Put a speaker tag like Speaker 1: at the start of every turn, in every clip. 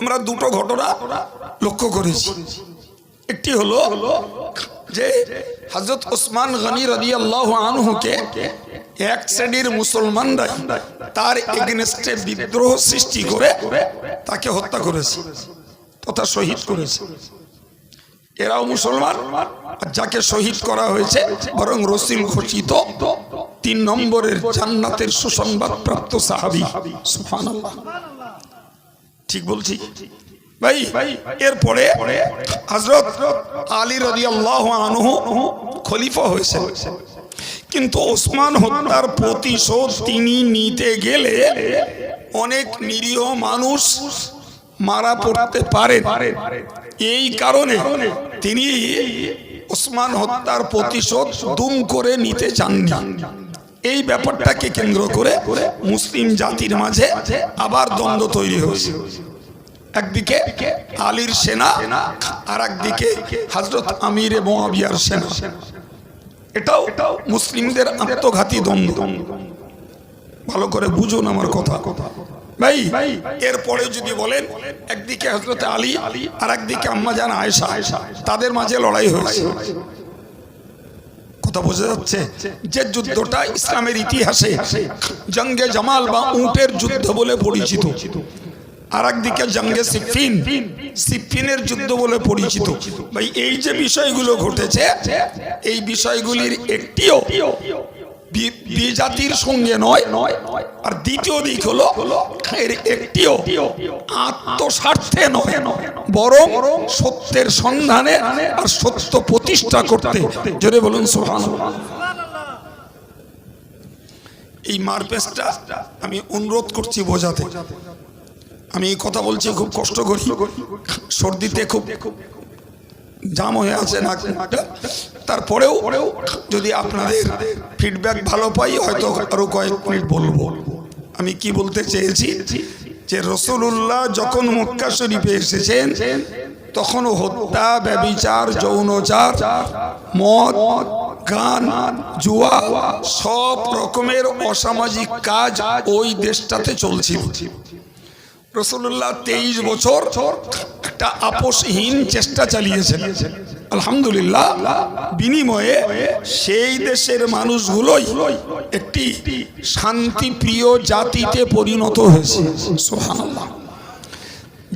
Speaker 1: আমরা দুটো ঘটনা লক্ষ্য করেছি। একটি হলো যে হজরত ওসমান গনি রদি আল্লাহ আনহুকে এক শ্রেণির মুসলমানরা তার এগেনস্টে বিদ্রোহ সৃষ্টি করে তাকে হত্যা করেছে তথা শহীদ করেছে। এরাও মুসলমান যাকে শহীদ করা হয়েছে বরং রসিল ঘোষিত তিন নম্বরের জান্নাতের সুসংবাদ প্রাপ্ত সাহাবি। সুবহানাল্লাহ। ঠিক বলছি? ভাই, এরপরে হজরত আলী রদি আল্লাহ আনহু খলিফা হয়েছে কিন্তু ওসমান হত্যার প্রতিশোধ তিনি নিতে গেলে অনেক নিরীহ মানুষ মারা পড়তে পারে এই কারণে তিনি ওসমান হত্যার প্রতিশোধ দুম করে নিতে চাননি। এই ব্যাপারটাকে কেন্দ্র করে মুসলিম জাতির মাঝে আবার দ্বন্দ্ব তৈরি হয়েছে। একদিকে আলীর সেনা আর একদিকে হজরত আমির মোয়াবিয়ার সেনা। এটাও মুসলিমদের আত্মঘাতী দ্বন্দ্ব। ভালো করে বুঝুন আমার কথা। ভাই, এরপরে যদি বলেন, একদিকে হজরত আলী আর একদিকে আম্মা জান আয়েশা, তাদের মাঝে লড়াই হয়েছে। কথা বোঝা যাচ্ছে যে যুদ্ধটা ইসলামের ইতিহাসে জঙ্গে জামাল বা উটের যুদ্ধ বলে পরিচিত। আর একদিকে জঙ্গে সিফিন, সিফিনের যুদ্ধ বলে পরিচিত। ভাই, এই যে বিষয়গুলো ঘটেছে, এই বিষয়গুলির একটিও বিজাতির সঙ্গে নয়। নয় নয় আর দ্বিতীয় দিক হলো, এর একটিও আত্মস্বার্থে নয়, বরং সত্যের সন্ধানে আর সত্য প্রতিষ্ঠা করতে। জোরে বলুন সোহান এই মারপেসটা আমি অনুরোধ করছি বোঝাতে। আমি এই কথা বলছি, খুব কষ্ট করি। সর্দিতে খুব জাম হয়ে আছে নাকটা। তারপরেও যদি আপনাদের ফিডব্যাক ভালো পাই, হয়তো আরও কয়েক মিনিট বলব। আমি কি বলতে চেয়েছি? যে রসুল্লাহ যখন মক্কা শরীফে এসেছেন তখন হত্যা ব্যবিচার যৌনচার, মদ, গান, জুয়া, সব রকমের অসামাজিক কাজ ওই দেশটাতে চলছিল। রসুল্লাহ তেইশ বছর একটা আপোষহীন চেষ্টা চালিয়েছেন। আলহামদুলিল্লাহ, বিনিময়ে সেই দেশের মানুষগুলোই একটি শান্তিপ্রিয় জাতিতে পরিণত হয়েছে।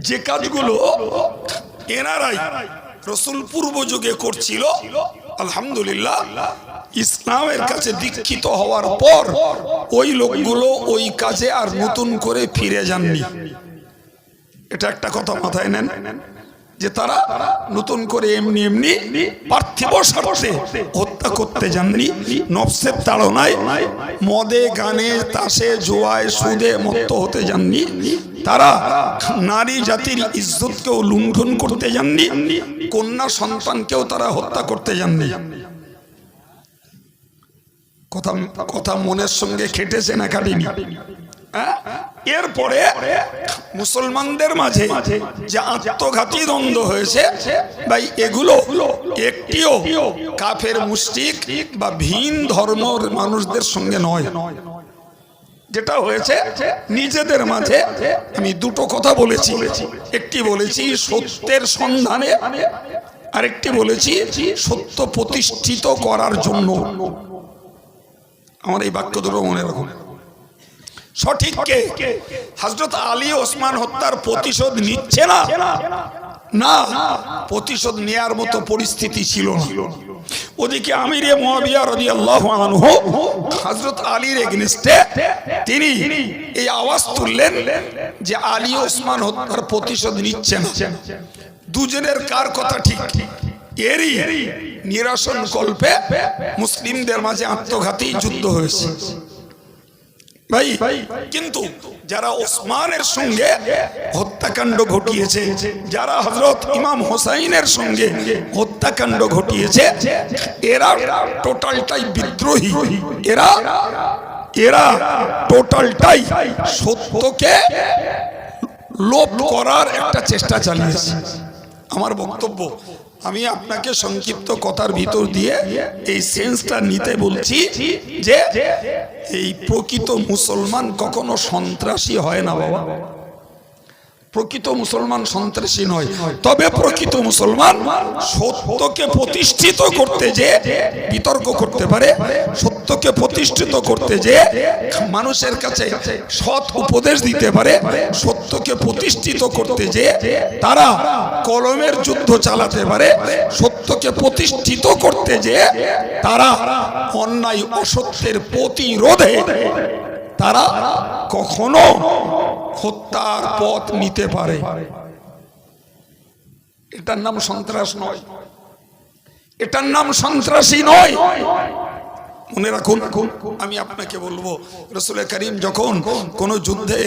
Speaker 1: যে কাজগুলো এনারাই রসুল পূর্ব যুগে করছিল, আলহামদুলিল্লাহ, ইসলামের কাছে দীক্ষিত হওয়ার পর ওই লোকগুলো ওই কাজে আর নতুন করে ফিরে যাননি। এটা একটা কথা মাথায় নেন যে তারা নতুন করে এমনি এমনি পার্থিব স্বার্থে হত্যা করতে যাননি, নফসের তাড়নায় মদে, গানে, তাসে, জোয়ায়, সুদে মত্ত হতে যাননি তারা নারী জাতির ইজ্জতকেও লুণ্ঠন করতে যাননি, কন্যা সন্তানকেও তারা হত্যা করতে যাননি কথা কথা মনের সঙ্গে খেটেছে না কাটেনি? এরপরে মুসলমানদের মাঝে যে আত্মঘাতী দ্বন্দ্ব হয়েছে, ভাই, এগুলো একটিও কাফের মুষ্টিক বা ভিন ধর্মের মানুষদের সঙ্গে নয়। যেটা হয়েছে, নিজেদের মাঝে আমি দুটো কথা বলেছি। একটি বলেছি, সত্যের সন্ধানে, আরেকটি বলেছি, সত্য প্রতিষ্ঠিত করার জন্য। আমার এই বাক্য দুটো মনে রাখুন। সঠিক কে হজরত আলী ওসমান হত্যার প্রতিশোধ নিচ্ছে না? না প্রতিশোধ নেয়ার মতো পরিস্থিতি ছিল না। ওদিকে আমিরে মুয়াবিয়া রাদিয়াল্লাহু আনহু হজরত আলীর এগেইনস্টে তিনি এই আওয়াজ তুললেন যে আলী ওসমান হত্যার প্রতিশোধ নিচ্ছে না। দুজনের কার কথা ঠিক? এরই নিরাসন কল্পে মুসলিমদের মাঝে আত্মঘাতী যুদ্ধ হয়েছে। ভাই, কিন্তু যারা ওসমানের সঙ্গে হত্যাকাণ্ড ঘটিয়েছে, যারা হজরত ইমাম হোসাইনের সঙ্গে হত্যাকাণ্ড ঘটিয়েছে, এরা টোটালটাই বিদ্রোহী। এরা এরা টোটালটাই সত্যকে লোপ করার একটা চেষ্টা চালিয়েছে। আমার বক্তব্য আমি আপনাকে সংক্ষিপ্ত কথার ভিতর দিয়ে এই সেন্সটা নিতে বলছি যে এই প্রকৃত মুসলমান কখনো সন্ত্রাসী হয় না বাবা। প্রকৃত মুসলমান সন্ত্রাসী নয়। তবে প্রকৃত মুসলমান সত্যকে প্রতিষ্ঠিত করতে যে বিতর্ক করতে পারে সত্যকে প্রতিষ্ঠিত করতে যে মানুষের কাছে সৎ উপদেশ দিতে পারে, সত্যকে প্রতিষ্ঠিত করতে যে তারা কলমের যুদ্ধ চালাতে পারে, সত্যকে প্রতিষ্ঠিত করতে যে তারা অন্যায় অসত্যের প্রতিরোধে তারা কখনো হত্যার পথ নিতে পারে। এটার নাম সন্ত্রাস নয়। এটার নাম সন্ত্রাসী নয়। মনে রাখুন, আমি আপনাকে বলব, রসুল করিম যখন কোন যুদ্ধে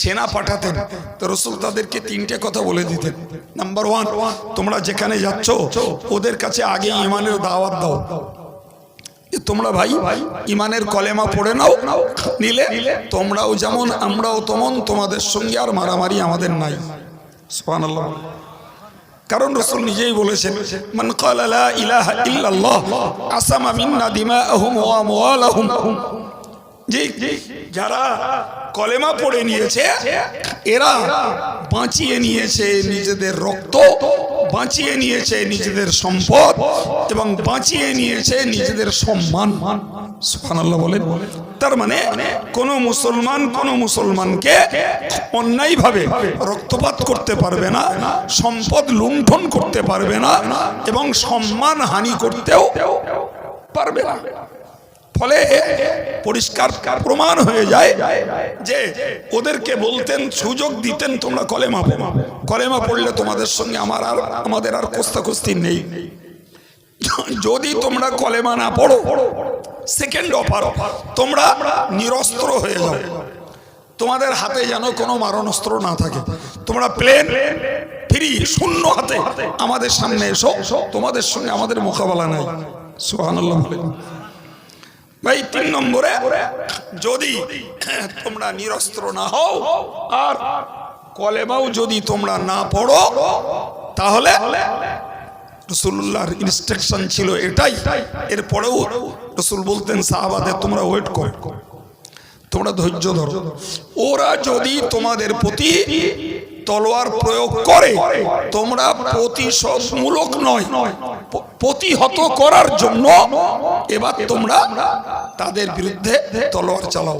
Speaker 1: সেনা পাঠাতেন, তো রসুল তাদেরকে তিনটে কথা বলে দিতেন। নাম্বার ওয়ান তোমরা যেখানে যাচ্ছ, ওদের কাছে আগে ইমানের দাওয়াত দাও। তোমরা ভাই, ইমানের কলেমা পড়ে নাও, নিলে তোমরাও যেমন, আমরাও তেমন, তোমাদের সঙ্গে আর মারামারি আমাদের নাই। সুবহানাল্লাহ। কারণ রসুল নিজেই বলেছেন, মান ক্বালা লা ইলাহা ইল্লাল্লাহ, আসামা মিন্না দিমাআহুম ওয়া আমওয়ালাহুম। যে যারা কলেমা পড়ে নিয়েছে, এরা বাঁচিয়ে নিয়েছে নিজেদের রক্ত বাঁচিয়ে নিয়েছে নিজেদের সম্পদ এবং বাঁচিয়ে নিয়েছে নিজেদের সম্মান। বলেন। তার মানে কোন মুসলমান কোন মুসলমানকে অন্যায়ভাবে রক্তপাত করতে পারবে না, সম্পদ লুণ্ঠন করতে পারবে না এবং সম্মান হানি করতেও পারবে না। ফলে পরিষ্কার প্রমাণ হয়ে যায় যে ওদেরকে বলতেন, সুযোগ দিতেন তোমরা কলেমা কলেমা পড়লে তোমাদের সঙ্গে আমার আর, আমাদের আর কোস্তাকুস্তি নেই। যদি তোমরা কলেমা না পড়ো সেকেন্ড অফার তোমরা নিরস্ত্র হয়ে যাও। তোমাদের হাতে যেন কোনো মারণাস্ত্র না থাকে। তোমরা প্লেন ফ্রি, শূন্য হাতে আমাদের সামনে এসো। তোমাদের সঙ্গে আমাদের মোকাবেলা নাই। সুবহানাল্লাহ বলেন ভাই, তিন নম্বরে, যদি তোমরা নিরস্ত্র না হও, আর কলেমাও যদি তোমরা না পড়ো, তাহলে রসুল্লাহর ইনস্ট্রাকশন ছিল এটাই। এরপরেও রসুল বলতেন সাহাবাদের তোমরা ওয়েট করো। তোমরা ধৈর্য ধরো। ওরা যদি তোমাদের প্রতি তলোয়ার প্রয়োগ করে, তোমরা প্রতিশোধমূলক নয়। প্রতিহত করার জন্য এবার তোমরা তাদের বিরুদ্ধে তলোয়ার চালাও।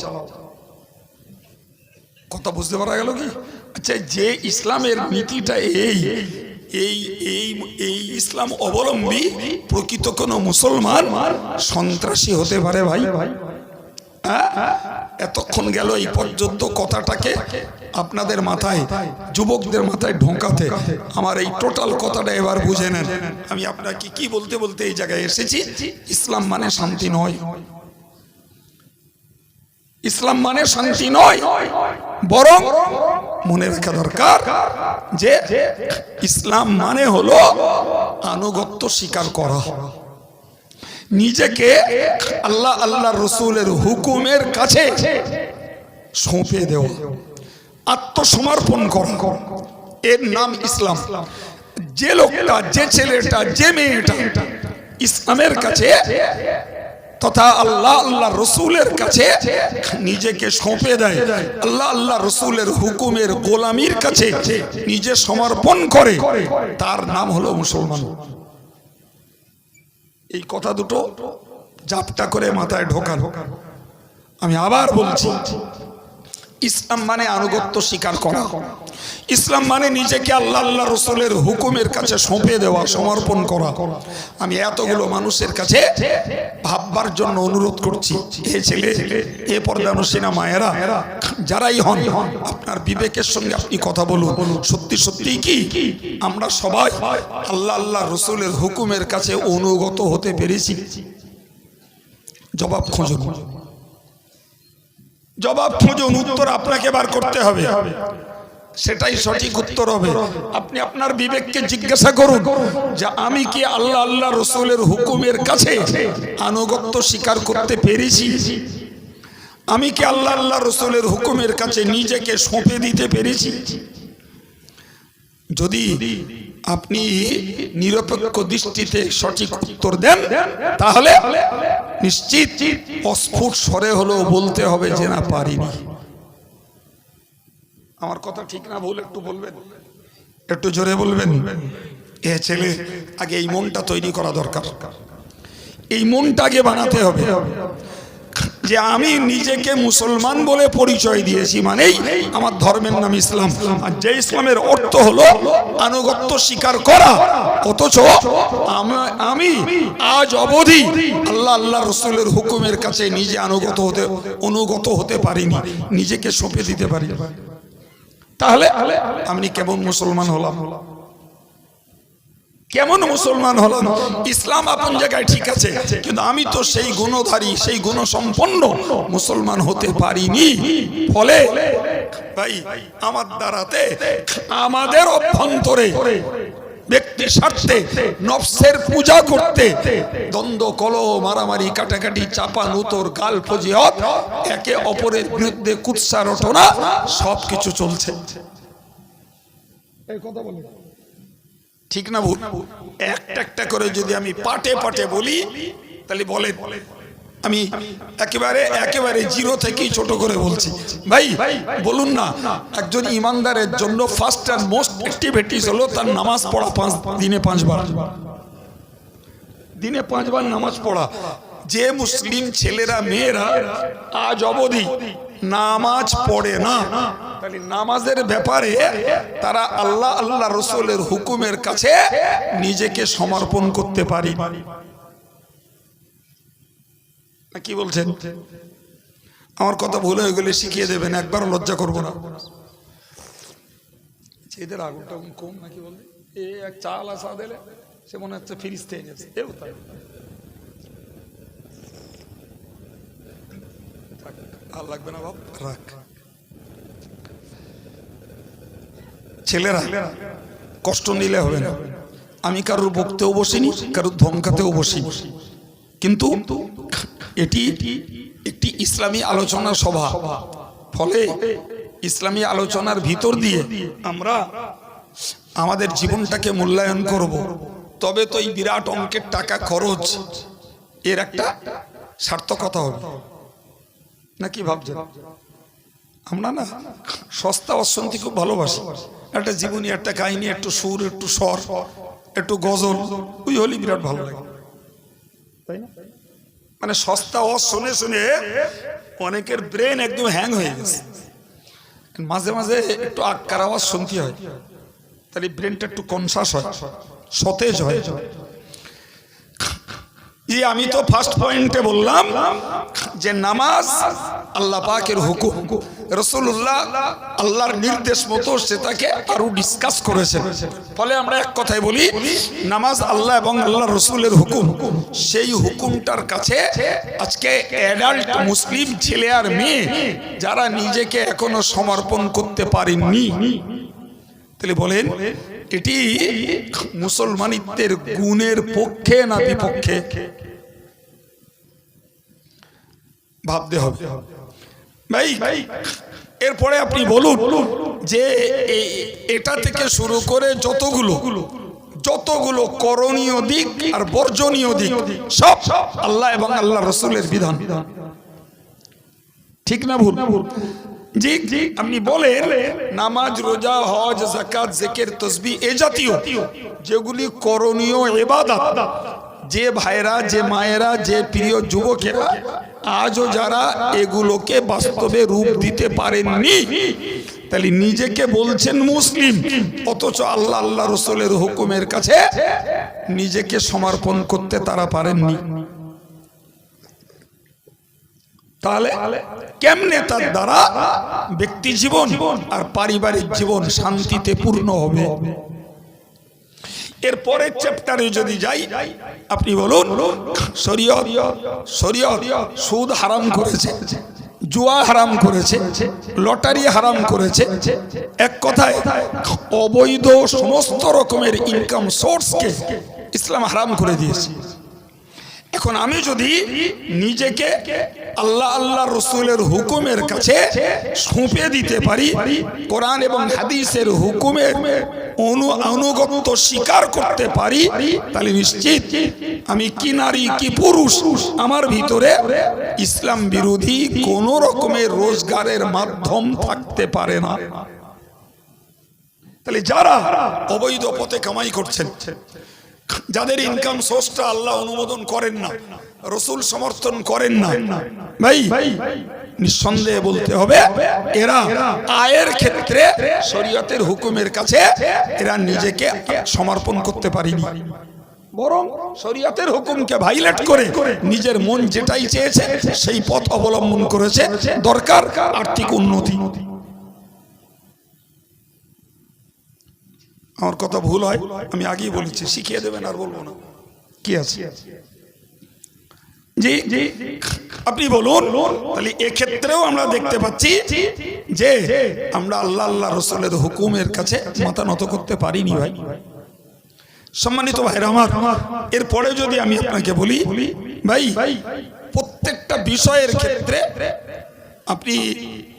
Speaker 1: কথা বুঝতে পারা গেল কি? আচ্ছা যে ইসলামের নীতিটা এই এই এই এই ইসলাম অবলম্বী প্রকৃত কোনো মুসলমান সন্ত্রাসী হতে পারে ভাই? হ্যাঁ? এতক্ষণ গেল এই পর্যন্ত কথাটাকে আপনাদের মাথায়, যুবকদের মাথায় ঢোকাতে আমার এই টোটাল কথাটা এবার বুঝে নেন। আমি আপনাকে কি বলতে বলতে এই জায়গায় এসেছি? ইসলাম মানে শান্তি নয়। ইসলাম মানে শান্তি নয়। বরং মনে রাখা দরকার যে ইসলাম মানে হলো আনুগত্য স্বীকার করা। নিজেকে আল্লাহ আল্লাহ রসুলের হুকুমের কাছে সঁপে দেওয়া। আত্মসমর্পণ কর। এর নাম ইসলাম। যে লোকটা, যে ছেলেটা, যে মেয়েটা ইসলামের কাছে তথা আল্লাহ আল্লাহ রসুলের কাছে নিজেকে সঁপে দেয়। আল্লাহ আল্লাহ রসুলের হুকুমের গোলামির কাছে নিজে সমর্পণ করে। তার নাম হলো মুসলমান। এই কথা দুটো জাপটা করে মাথায় ঢোকান আমি আবার বলছি ইসলাম মানে আনুগত্য স্বীকার করা। ইসলাম মানে নিজেকে আল্লাহ আল্লাহ রসুলের হুকুমের কাছে সঁপে দেওয়া, সমর্পণ করা। আমি এতগুলো মানুষের কাছে ভাববার জন্য অনুরোধ করছি, এ ছেলে, এ পর্দানুসীনা মায়েরা যারাই হন, আপনার বিবেকের সঙ্গে আপনি কথা বলুন। সত্যি সত্যি কি? আমরা সবাই আল্লাহ আল্লাহ রসুলের হুকুমের কাছে অনুগত হতে পেরেছি। জবাব খোঁজুন। জবাব খুঁজুন, উত্তর আপনাকে বার করতে হবে। সেটাই সঠিক উত্তর হবে। আপনি আপনার বিবেককে জিজ্ঞাসা করুন যে আমি কি আল্লাহ আল্লাহ রসুলের হুকুমের কাছে আনুগত্য স্বীকার করতে পেরেছি? আমি কি আল্লাহ আল্লাহ রসুলের হুকুমের কাছে নিজেকে সঁপে দিতে পেরেছি? যদি আপনি নিরপেক্ষ দৃষ্টিতে সঠিক উত্তর দেন তাহলে নিশ্চিত অস্ফুট স্বরে হলেও বলতে হবে যে না পারিনি। আমার কথা ঠিক না ভুল একটু বলবেন? একটু জোরে বলবেন? এ ছেলে আগে এই মনটা তৈরি করা দরকার। এই মনটা আগে বানাতে হবে। যে আমি নিজেকে মুসলমান বলে পরিচয় দিয়েছি মানেই আমার ধর্মের নাম ইসলাম। আর যে ইসলামের অর্থ হলো আনুগত্য স্বীকার করা, অথচ আমি আজ অবধি আল্লাহ আল্লাহ রসুলের হুকুমের কাছে নিজে আনুগত হতে, অনুগত হতে পারিনি, নিজেকে সঁপে দিতে পারি তাহলে আমি কেমন মুসলমান হলাম হলাম? কেমন মুসলমান হলাম? ইসলাম আপন জায়গায় ঠিক আছে, কিন্তু আমি তো সেই গুণধারী, সেই গুণ সম্পন্ন মুসলমান হতে পারিনি। ফলে ভাই, আমার দ্বারাতে, আমাদের অভ্যন্তরে, ব্যক্তি স্বার্থে, নফসের পূজা করতে, দ্বন্দ্ব কল মারামারি, কাটাকাটি, চাপা নুতর গাল ফজিয়ত একে অপরের বিরুদ্ধে কুৎসা, রটনা, সবকিছু চলছে। এই কথা বলে ঠিক না ভুল? একটা একটা করে যদি আমি পাটে পাটে বলি, তাহলে বলে, আমি একেবারে একেবারে জিরো থেকেই ছোট করে বলছি। ভাই, বলুন না, একজন ইমানদারের জন্য ফার্স্ট অ্যান্ড মোস্ট অ্যাক্টিভিটিস হলো তার নামাজ পড়া পাঁচ, দিনে পাঁচবার। দিনে পাঁচবার নামাজ পড়া। যে মুসলিম ছেলেরা, মেয়েরা, আজ অবধি নামাজ পড়ে না। নামাজের ব্যাপারে তারা আল্লাহ আল্লাহ রসুলের হুকুমের কাছে নিজেকে সমর্পণ করতে পারি। কি বলছেন? আমার কথা ভুল হয়ে গেলে শিখিয়ে দেবেন, একবার লজ্জা করব না। এদের আগুনটা কম নাকি বলবে এ এক চাল আসা দিলে সে মনে হচ্ছে ফিরিস্তে এনেছে এও তাই। আর লাগবে না বাপ? রাখ। ছেলেরা, কষ্ট নিলে হবে না। আমি কারোর বকতেও বসিনি, কারোর ধমকাতেও বসি কিন্তু এটি একটি ইসলামী আলোচনা সভা। ফলে ইসলামী আলোচনার ভিতর দিয়ে আমরা আমাদের জীবনটাকে মূল্যায়ন করব। তবে তো এই বিরাট অঙ্কের টাকা খরচ, এর একটা সার্থকতা হবে। নাকি ভাবছেন? আমরা না সস্তা অশান্তি খুব ভালোবাসি। একটা জীবনী, একটা কাহিনী, একটু সুর, একটু স্বর, একটু গজল, ওই হলি বিরাট ভালো লাগে। তাই মানে সস্তা অ শুনে শুনে অনেকের ব্রেন একদম হ্যাং হয়ে গেছে। মাঝে মাঝে একটু আক্কার আওয়াজ শুনতে হয়, তাহলে ব্রেনটা একটু কনসাস হয়, সতেজ হয়। জি আমি তো ফার্স্ট পয়েন্টে বললাম যে নামাজ আল্লাহ পাকের হুকুম। রসুল্লাহ আল্লাহর নির্দেশ মতো সেটাকে আরও ডিসকাস ফলে আমরা এক কথাই বলি, নামাজ আল্লাহ এবং আল্লাহ রসুলের হুকুম, সেই হুকুমটার কাছে আজকে অ্যাডাল্ট মুসলিম ছেলে আর মেয়ে যারা নিজেকে এখনও সমর্পণ করতে পারেননি। তাহলে বলেন, এটি মুসলমানিত্বের গুণের পক্ষে না বিপক্ষে? ভাবতে হবে। ভাই, এরপরে আপনি বলুন যে এটা থেকে শুরু করে যতগুলো যতগুলো করণীয় দিক আর বর্জনীয় দিক, সব আল্লাহ এবং আল্লাহ রসুলের বিধান। ঠিক না ভুল? জি জি, আপনি বলেন নামাজ, রোজা, হজ জাকাত জেকের, তসবি এ জাতীয় যেগুলি করণীয় এবাদত যে ভাইরা, যে মায়েরা, যে প্রিয় যুবকেরা আজও যারা এগুলোকে বাস্তবে রূপ দিতে পারেননি, তাহলে নিজেকে বলছেন মুসলিম, অথচ আল্লাহ আল্লাহ রসুলের হুকুমের কাছে নিজেকে সমর্পণ করতে তারা পারেননি। তাহলে কেমনে তার দ্বারা ব্যক্তি জীবন আর পারিবারিক জীবন শান্তিতে পূর্ণ হবে? এর পরের চ্যাপ্টারে যদি যাই আপনি বলুন শরীয়ত শরীয়ত সুদ হারাম করেছে জুয়া হারাম করেছে লটারি হারাম করেছে এক কথায় অবৈধ সমস্ত রকমের ইনকাম সোর্সকে ইসলাম হারাম করে দিয়েছে। এখন আমি যদি নিজেকে আল্লাহ আল্লাহ রসুলের হুকুমের কাছে সঁপে দিতে পারি, কোরআন এবং হাদিসের হুকুমের অনু অনুগত্য স্বীকার করতে পারি, তাহলে নিশ্চিত আমি কি নারী, কি পুরুষ, আমার ভিতরে ইসলাম বিরোধী কোন রকমের রোজগারের মাধ্যম থাকতে পারে না। তাহলে যারা অবৈধ পথে কামাই করছেন যাদের ইনকাম সোর্সটা আল্লাহ অনুমোদন করেন না, রসুল সমর্থন করেন না, ভাই, নিঃসন্দেহে বলতে হবে, এরা আয়ের ক্ষেত্রে শরীয়তের হুকুমের কাছে এরা নিজেকে সমর্পণ করতে পারেনি। বরং শরীয়তের হুকুমকে ভাইলেট করে নিজের মন যেটাই চেয়েছে, সেই পথ অবলম্বন করেছে। দরকার আর্থিক উন্নতি। আমার কথা ভুল হয়, আমি আগেই বলেছি, শিখিয়ে দেবেন আর বলব না। কি আছে? জি জি, আপনি বলুন, তাহলে এক্ষেত্রেও আমরা দেখতে পাচ্ছি যে আমরা আল্লাহ আল্লাহ রসুলের হুকুমের কাছে মাথা নত করতে পারিনি ভাই। সম্মানিত ভাইরা আমার, এরপরে যদি আমি আপনাকে বলি, ভাই, প্রত্যেকটা বিষয়ের ক্ষেত্রে আপনি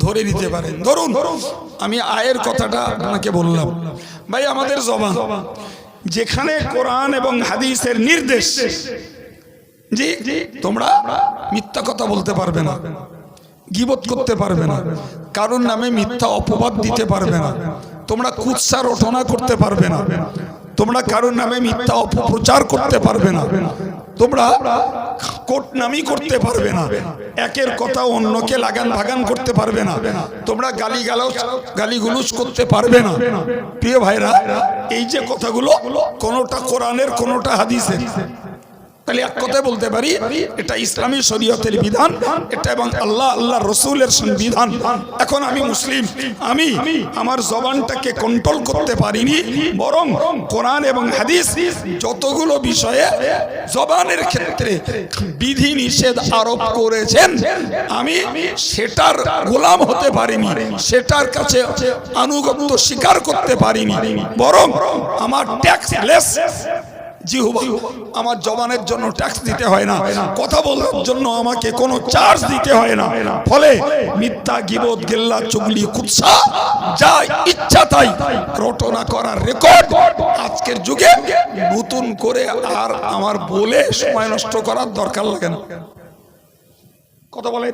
Speaker 1: ধরে নিতে পারেন। ধরুন, আমি আয়ের কথাটা আপনাকে বললাম। ভাই, আমাদের জবান, যেখানে কোরআন এবং হাদিসের নির্দেশ জি তোমরা মিথ্যা কথা বলতে পারবে না, গিবত করতে পারবে না, কারোর নামে মিথ্যা অপবাদ দিতে পারবে না, তোমরা কুৎসা রটনা করতে পারবে না, তোমরা কারোর নামে মিথ্যা অপপ্রচার করতে পারবে না তোমরা কোট নামি করতে পারবে না। একের কথা অন্যকে লাগান ভাগান করতে পারবে না। তোমরা গালি গালস গালি গুলুস করতে পারবে না। প্রিয় ভাইরা, এই যে কথাগুলো কোনোটা কোরআনের, কোনোটা হাদিসের। তাহলে এক কথায় বলতে পারি, এটা ইসলামী শরীয়তের বিধান, এটা এবং আল্লাহ আল্লাহ রসুলের সংবিধান। এখন আমি মুসলিম, আমি আমার জবানটাকে কন্ট্রোল করতে পারিনি, বরং কোরআন এবং হাদিস যতগুলো বিষয়ে জবানের ক্ষেত্রে বিধি নিষেধ আরোপ করেছেন, আমি সেটার গোলাম হতে পারিনি, সেটার কাছে আনুগত্য স্বীকার করতে পারিনি, বরং আমার ট্যাক্স লেস জিহুবা, আমার জবানের জন্য ট্যাক্স দিতে হয় না। কথা বলার জন্য আমাকে কোনো চার্জ দিতে হয় না। ফলে মিথ্যা গিবত, গেল্লা, চুগলি, কুৎসা, যা ইচ্ছা তাই রটনা করার রেকর্ড আজকের যুগে নতুন করে আর আমার বলে সময় নষ্ট করার দরকার লাগে না। কথা বলে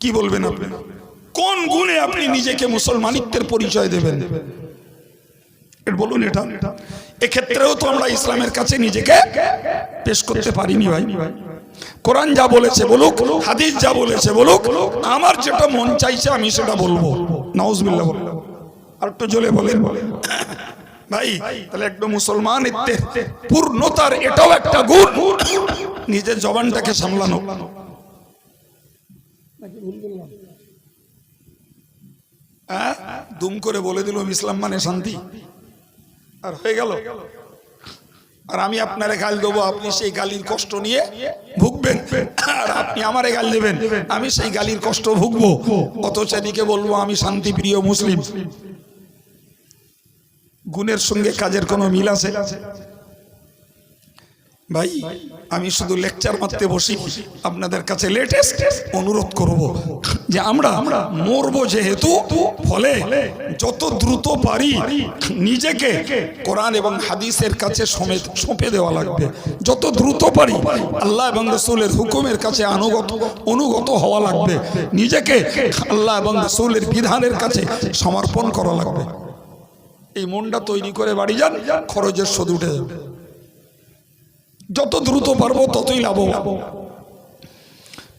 Speaker 1: কি বলবেন আপনি? কোন গুণে আপনি নিজেকে মুসলমানিত্বের পরিচয় দেবেন? বলুন এটা। এক্ষেত্রেও তো আমরা ইসলামের কাছে নিজেকে পেশ করতে পারিনি ভাই। কোরআন যা বলেছে বলুক, হাদিস যা বলেছে বলুক, আমার যেটা মন চাইছে আমি সেটা বলব। নাউজবিল্লাহ বলব আর একটু জলে বলেন। ভাই, তাহলে একদম মুসলমান পূর্ণতার এটাও একটা গুণ। নিজের জবানটাকে সামলানো। হ্যাঁ? দুম করে বলে দিল ইসলাম মানে শান্তি। আর হয়ে গেল? আর আমি আপনারে গাল দেবো, আপনি সেই গালির কষ্ট নিয়ে ভুগবেন। আর আপনি আমারে গাল দেবেন, আমি সেই গালির কষ্ট ভুগবো। অথচ এদিকে বলব, আমি শান্তিপ্রিয় মুসলিম। গুণের সঙ্গে কাজের কোনো মিল আছে? ভাই, আমি শুধু লেকচার মারতে বসি। আপনাদের কাছে লেটেস্ট অনুরোধ করব যে আমরা মরবো যেহেতু, ফলে যত দ্রুত পারি নিজেকে কোরআন এবং হাদিসের কাছে সঁপে দেওয়া লাগবে। যত দ্রুত পারি আল্লাহ এবং রসুলের হুকুমের কাছে অনুগত অনুগত হওয়া লাগবে। নিজেকে আল্লাহ এবং রসুলের বিধানের কাছে সমর্পণ করা লাগবে। এই মনটা তৈরি করে বাড়ি যান, খরচের শোধ উঠে যাবে। যত দ্রুত পারব ততই লাভ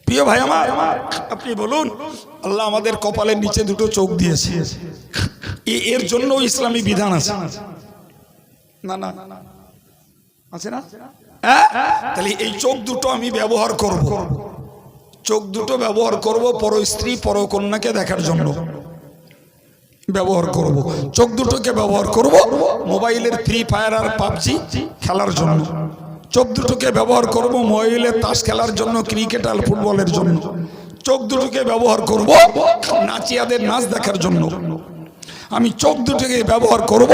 Speaker 1: প্রিয় ভাই আমার, আপনি বলুন, আল্লাহ আমাদের কপালের নিচে দুটো চোখ দিয়েছে। এর জন্য ইসলামী বিধান আছে। না না, আছে না? হ্যাঁ? তাহলে এই চোখ দুটো আমি ব্যবহার করব। চোখ দুটো ব্যবহার করব পর স্ত্রী, পর কন্যাকে দেখার জন্য। ব্যবহার করব। চোখ দুটোকে ব্যবহার করব মোবাইলের ফ্রি ফায়ার আর পাবজি খেলার জন্য। চোখ দুটোকে ব্যবহার করব মোবাইলে তাস খেলার জন্য ক্রিকেট আর ফুটবলের জন্য। চোখ দুটোকে ব্যবহার করব নাচিয়াদের নাচ দেখার জন্য। আমি চোখ দুটোকে ব্যবহার করব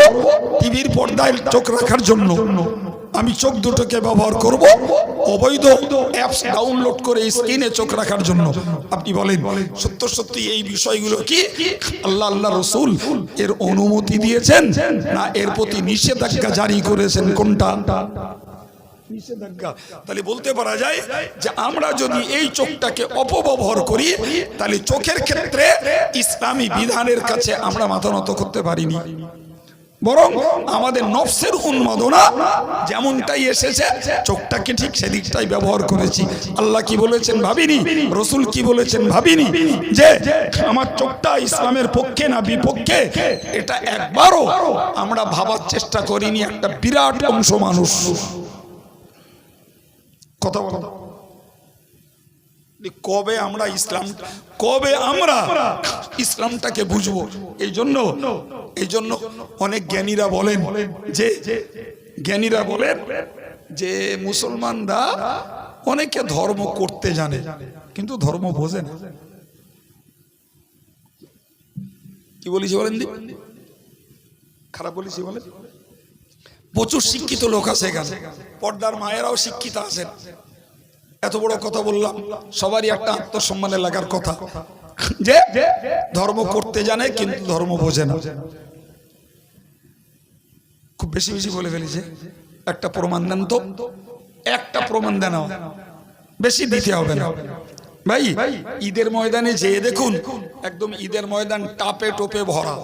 Speaker 1: টিভির পর্দায় চোখ রাখার জন্য। আমি চোখ দুটোকে ব্যবহার করব অবৈধ অ্যাপস ডাউনলোড করে স্ক্রিনে চোখ রাখার জন্য। আপনি বলেন, সত্য সত্যি এই বিষয়গুলো কি? আল্লাহ আল্লাহ রসুল এর অনুমতি দিয়েছেন না এর প্রতি নিষেধাজ্ঞা জারি করেছেন কোনটা? নিষেধাজ্ঞা। তাহলে বলতে পারা যায় যে আমরা যদি এই চোখটাকে অপব্যবহার করি, তাহলে চোখের ক্ষেত্রে ইসলামী বিধানের কাছে আমরা মাথা নত করতে পারিনি। বরং আমাদের নফসের উন্মাদনা যেমনটাই এসেছে, চোখটাকে ঠিক সেদিকটাই ব্যবহার করেছি। আল্লাহ কি বলেছেন ভাবিনি? রসুল কি বলেছেন ভাবিনি? যে আমার চোখটা ইসলামের পক্ষে না বিপক্ষে, এটা একবারও আমরা ভাবার চেষ্টা করিনি, একটা বিরাট অংশ মানুষ। কথা বলো। কবে আমরা ইসলাম কবে আমরা ইসলামটাকে বুঝব? এই জন্য এই জন্য অনেক জ্ঞানীরা বলেন যে জ্ঞানীরা বলেন যে মুসলমানরা অনেকে ধর্ম করতে জানে, কিন্তু ধর্ম বোঝে না। কি বলিছি বলেন খারাপ বলিছি বলেন? প্রচুর শিক্ষিত লোক আছে এখানে। পর্দার মায়েরাও শিক্ষিত আছেন। এত বড় কথা বললাম, সবারই একটা আত্মসম্মানের লাগার কথা। যে ধর্ম করতে জানে কিন্তু ধর্ম বোঝে না। খুব বেশি বেশি বলে ফেলেছে, একটা প্রমাণ দেন তো। একটা প্রমাণ দেন। বেশি দিতে হবে না। ভাই, ঈদের ময়দানে যেয়ে দেখুন, একদম ঈদের ময়দান টাপে টোপে ভরা।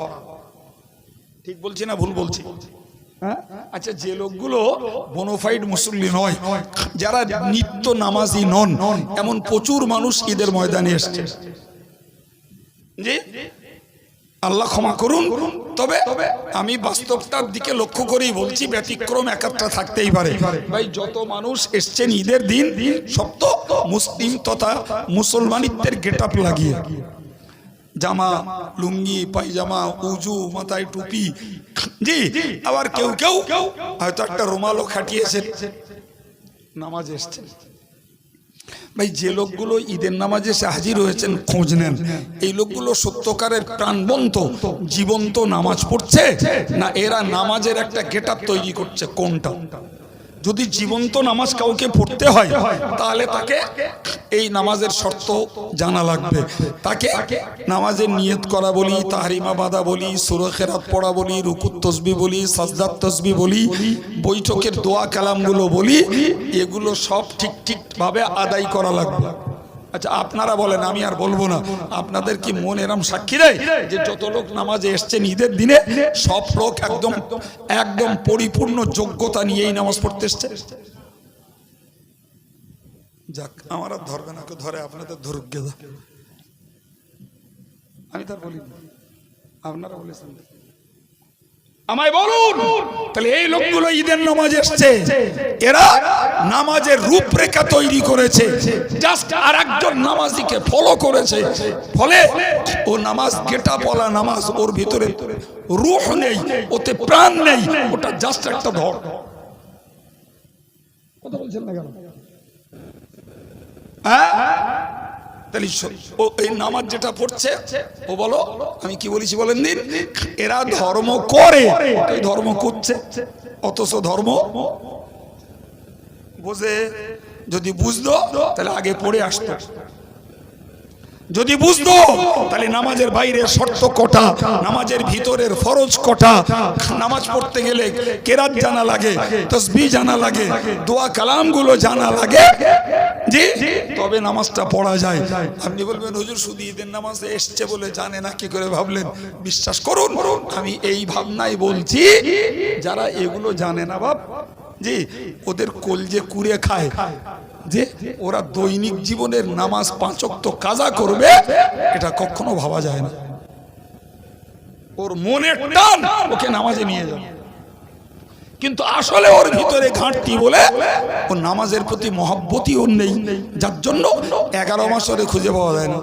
Speaker 1: ঠিক বলছি না ভুল বলছি? আচ্ছা যে লোকগুলো বোনোফাইড মুসল্লি নয়, যারা নিত্য নামাজি নন, এমন প্রচুর মানুষ ঈদের ময়দানে এসছে। আল্লাহ ক্ষমা করুন, তবে আমি বাস্তবতার দিকে লক্ষ্য করেই বলছি, ব্যতিক্রম একাত্রা থাকতেই পারে। ভাই, যত মানুষ এসছেন ঈদের দিন, সব তো মুসলিম তথা মুসলমানিত্বের গেট লাগিয়ে। জামা, লুঙ্গি পায়জামা উজু, মাথায় টুপি। জি, আবার কেউ কেউ হয়তো একটা রুমালও খাটিয়েছেন। নামাজ এসছেন ভাই, যে লোকগুলো ঈদের নামাজে এসে হাজির হয়েছেন, খোঁজ নেন। এই লোকগুলো সত্যকারের প্রাণবন্ত, জীবন্ত নামাজ পড়ছে না এরা নামাজের একটা গেট তৈরি করছে? কোনটা? যদি জীবন্ত নামাজ কাউকে পড়তে হয়, তাহলে তাকে এই নামাজের শর্ত জানা লাগবে। তাকে নামাজের নিয়ত করা বলি, তাহারিমা বাঁধা বলি সুরখেরাত পড়া বলি রুকুত তসবি বলি, সাজদার তসবি বলি, বৈঠকের দোয়া কালামগুলো বলি, এগুলো সব ঠিক ঠিকভাবে আদায় করা লাগবে। আচ্ছা আপনারা বলেন, আমি আর বলব না। আপনাদের কি মন এরম সাক্ষী দেয় যে যত লোক নামাজে এসছেন ঈদের দিনে, সব লোক একদম একদম পরিপূর্ণ যোগ্যতা নিয়েই নামাজ পড়তে এসছে? যাক, আমার আর ধরবে না ধরে, আপনাদের ধরুক আমি তার বলি আপনারা বলেছেন। আমায় বলুন। তাহলে এই লোকগুলো ঈদের নামাজ এসছে। এরা নামাজের রূপরেখা তৈরি করেছে। জাস্ট আর একজন নামাজিকে ফলো করেছে। ফলে ও নামাজ গেটা বলা নামাজ, ওর ভিতরে রুহ নেই, ওতে প্রাণ নেই, ওটা জাস্ট একটা ধর কথা বলছেন না কেন? হ্যাঁ? এই নামাজ যেটা পড়ছে, ও বলো, আমি কি বলেছি বলেন দিন? এরা ধর্ম করে। ধর্ম করছে। অথচ ধর্ম বোঝে, যদি বুঝতো, তাহলে আগে পড়ে আসতো। যদি বুঝতো, তাহলে নামাজের বাইরে শর্ত কটা, নামাজের ভিতরের ফরজ কটা। নামাজ পড়তে গেলে কেরাত জানা লাগে, তসবি জানা লাগে, দোয়া কালামগুলো জানা লাগে। জি? তবে নামাজটা পড়া যায়। আপনি বলবেন, হুজুর, শুধু ঈদের নামাজে এসছে বলে জানে না, কি করে ভাবলেন? বিশ্বাস করুন, আমি এই ভাবনাই বলছি, যারা এগুলো জানে না বাপ, জি, ওদের কলজে কুড়ে খায় যে ওরা দৈনিক জীবনের নামাজ পাঁচক তো কাজা করবে, এটা কখনো ভাবা যায় না। ওর মনের টান ওকে নামাজে নিয়ে যাবে। কিন্তু আসলে ওর ভিতরে ঘাটতি বলে ও নামাজের প্রতি মহাব্বতি ওর নেই। যার জন্য এগারো মাস ওরে খুঁজে পাওয়া যায় না।